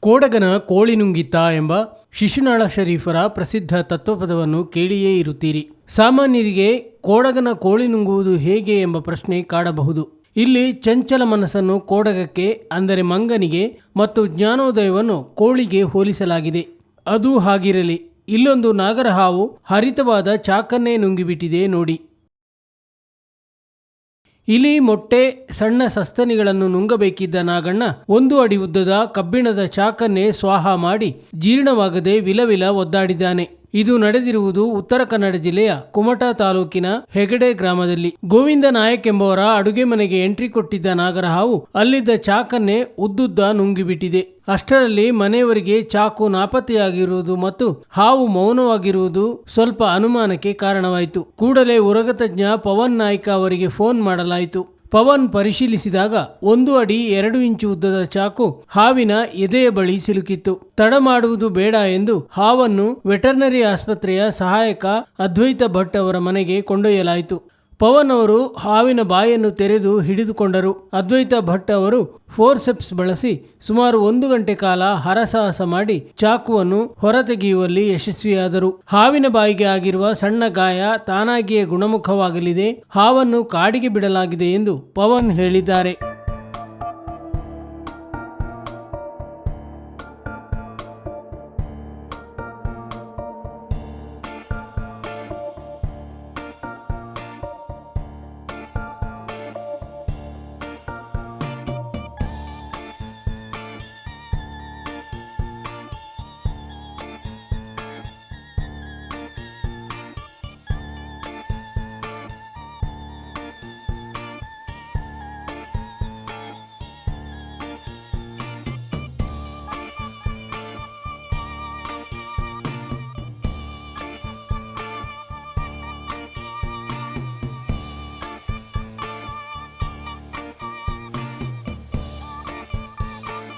ಕೋಡಗನ ಕೋಳಿ ನುಂಗಿತ ಎಂಬ ಶಿಶುನಾಳ ಶರೀಫರ ಪ್ರಸಿದ್ಧ ತತ್ವಪದವನ್ನು ಕೇಳಿಯೇ ಇರುತ್ತೀರಿ. ಸಾಮಾನ್ಯರಿಗೆ ಕೋಡಗನ ಕೋಳಿ ನುಂಗುವುದು ಹೇಗೆ ಎಂಬ ಪ್ರಶ್ನೆ ಕಾಡಬಹುದು. ಇಲ್ಲಿ ಚಂಚಲ ಮನಸ್ಸನ್ನು ಕೋಡಗಕ್ಕೆ, ಅಂದರೆ ಮಂಗನಿಗೆ ಮತ್ತು ಜ್ಞಾನೋದಯವನ್ನು ಕೋಳಿಗೆ ಹೋಲಿಸಲಾಗಿದೆ. ಅದು ಹಾಗಿರಲಿ. ಇಲ್ಲೊಂದು ನಾಗರಹಾವು ಹರಿತವಾದ ಚಾಕನ್ನೇ ನುಂಗಿಬಿಟ್ಟಿದೆ ನೋಡಿ. ಇಲಿ ಮೊಟ್ಟೆ ಸಣ್ಣ ಸಸ್ತನಿಗಳನ್ನು ನುಂಗಬೇಕಿದ್ದ ನಾಗಣ್ಣ ಒಂದು ಅಡಿ ಉದ್ದದ ಕಬ್ಬಿಣದ ಚಾಕನ್ನೇ ಸ್ವಾಹ ಮಾಡಿ ಜೀರ್ಣವಾಗದೆ ವಿಲವಿಲ ಒದ್ದಾಡಿದ್ದಾನೆ. ಇದು ನಡೆದಿರುವುದು ಉತ್ತರ ಕನ್ನಡ ಜಿಲ್ಲೆಯ ಕುಮಟಾ ತಾಲೂಕಿನ ಹೆಗಡೆ ಗ್ರಾಮದಲ್ಲಿ. ಗೋವಿಂದ ನಾಯಕ್ ಎಂಬವರ ಅಡುಗೆ ಮನೆಗೆ ಎಂಟ್ರಿ ಕೊಟ್ಟಿದ್ದ ನಾಗರಹಾವು ಅಲ್ಲಿದ್ದ ಚಾಕನ್ನೇ ಉದ್ದುದ್ದ ನುಂಗಿಬಿಟ್ಟಿದೆ. ಅಷ್ಟರಲ್ಲಿ ಮನೆಯವರಿಗೆ ಚಾಕು ನಾಪತ್ತೆಯಾಗಿರುವುದು ಮತ್ತು ಹಾವು ಮೌನವಾಗಿರುವುದು ಸ್ವಲ್ಪ ಅನುಮಾನಕ್ಕೆ ಕಾರಣವಾಯಿತು. ಕೂಡಲೇ ಉರಗತಜ್ಞ ಪವನ್ ನಾಯ್ಕ ಅವರಿಗೆ ಫೋನ್ ಮಾಡಲಾಯಿತು. ಪವನ್ ಪರಿಶೀಲಿಸಿದಾಗ ಒಂದು ಅಡಿ ಎರಡು ಇಂಚು ಉದ್ದದ ಚಾಕು ಹಾವಿನ ಎದೆಯ ಬಳಿ ಸಿಲುಕಿತ್ತು. ತಡ ಮಾಡುವುದು ಬೇಡ ಎಂದು ಹಾವನ್ನು ವೆಟರ್ನರಿ ಆಸ್ಪತ್ರೆಯ ಸಹಾಯಕ ಅದ್ವೈತ ಭಟ್ ಅವರ ಮನೆಗೆ ಕೊಂಡೊಯ್ಯಲಾಯಿತು. ಪವನ್ ಅವರು ಹಾವಿನ ಬಾಯನ್ನು ತೆರೆದು ಹಿಡಿದುಕೊಂಡರು. ಅದ್ವೈತ ಭಟ್ ಅವರು ಫೋರ್ಸೆಪ್ಸ್ ಬಳಸಿ ಸುಮಾರು ಒಂದು ಗಂಟೆ ಕಾಲ ಹರಸಾಹಸ ಮಾಡಿ ಚಾಕುವನ್ನು ಹೊರತೆಗೆಯುವಲ್ಲಿ ಯಶಸ್ವಿಯಾದರು. ಹಾವಿನ ಬಾಯಿಗೆ ಆಗಿರುವ ಸಣ್ಣ ಗಾಯ ತಾನಾಗಿಯೇ ಗುಣಮುಖವಾಗಲಿದೆ. ಹಾವನ್ನು ಕಾಡಿಗೆ ಬಿಡಲಾಗಿದೆ ಎಂದು ಪವನ್ ಹೇಳಿದ್ದಾರೆ.